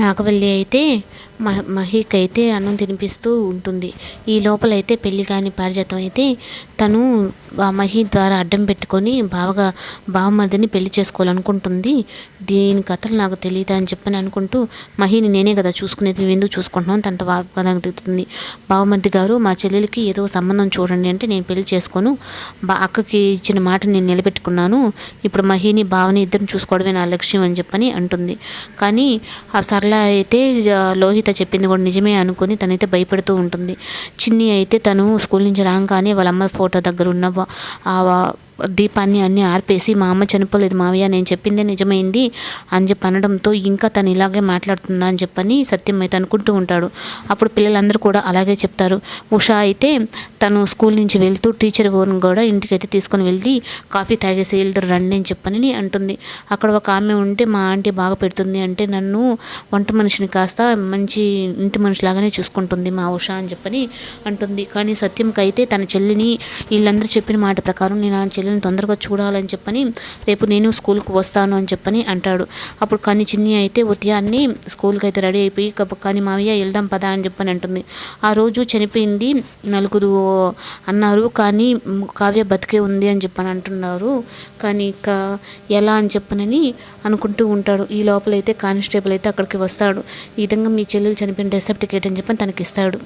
నాగవల్లి అయితే మహ మహికి అయితే అన్నం తినిపిస్తూ ఉంటుంది. ఈ లోపలైతే పెళ్ళి కాని పారిజాతం అయితే తను ఆ మహి ద్వారా అడ్డం పెట్టుకొని బావగా బావమరిదిని పెళ్ళి చేసుకోవాలనుకుంటుంది. దీని కథలు నాకు తెలియదా అని చెప్పని అనుకుంటూ మహిని నేనే కదా చూసుకునేది నువ్వు ఎందుకు చూసుకుంటున్నావు తనతో వాగ్వాదానికి దిగుతుంది బావమరిది గారు మా చెల్లెలకి ఏదో సంబంధం చూడండి అంటే నేను పెళ్ళి చేసుకోను. బా అక్కకి ఇచ్చిన మాట నేను నిలబెట్టుకున్నాను. ఇప్పుడు మహిని బావని ఇద్దరిని చూసుకోవడమే నా లక్ష్యం అని చెప్పని అంటుంది. కానీ ఆ సరళ అయితే లోహిత చెప్పింది కూడా నిజమే అనుకుని తనైతే భయపడుతూ ఉంటుంది. చిన్ని అయితే తను స్కూల్ నుంచి రాగానే వాళ్ళ అమ్మ ఫోటో దగ్గర ఉన్న వా- వా- దీపాన్ని అన్నీ ఆర్పేసి మా అమ్మ చనిపోలేదు మావయ్య నేను చెప్పిందే నిజమైంది అని చెప్పి అనడంతో ఇంకా తను ఇలాగే మాట్లాడుతుందా అని చెప్పని సత్యం అయితే అనుకుంటూ ఉంటాడు. అప్పుడు పిల్లలందరూ కూడా అలాగే చెప్తారు. ఉషా అయితే తను స్కూల్ నుంచి వెళ్తూ టీచర్ ఓన్ కూడా ఇంటికి అయితే తీసుకొని వెళ్ళి కాఫీ తాగేసి వెళ్తారు రండి అని చెప్పని అంటుంది. అక్కడ ఒక ఆమె ఉంటే మా ఆంటీ బాగా పెడుతుంది అంటే నన్ను వంట మనిషిని కాస్త మంచి ఇంటి మనిషిలాగానే చూసుకుంటుంది మా ఉషా అని చెప్పని అంటుంది. కానీ సత్యంకి అయితే తన చెల్లిని వీళ్ళందరూ చెప్పిన మాట ప్రకారం నేను ఆ పిల్లల్ని తొందరగా చూడాలని చెప్పని రేపు నేను స్కూల్కి వస్తాను అని చెప్పని అంటాడు. అప్పుడు కానీ చిన్ని అయితే ఉదయాన్నే స్కూల్కి అయితే రెడీ అయిపోయి కానీ మావయ్య వెళ్దాం పదా అని చెప్పని అంటుంది. ఆ రోజు చనిపోయింది నలుగురు అన్నారు కానీ కావ్య బతికే ఉంది అని చెప్పని అంటున్నారు. కానీ ఇక ఎలా అని చెప్పనని అనుకుంటూ ఉంటాడు. ఈ లోపలైతే కానిస్టేబుల్ అయితే అక్కడికి వస్తాడు. ఈ విధంగా మీ చెల్లెలు చనిపోయిన డెసర్టిఫికేట్ అని చెప్పని తనకి ఇస్తాడు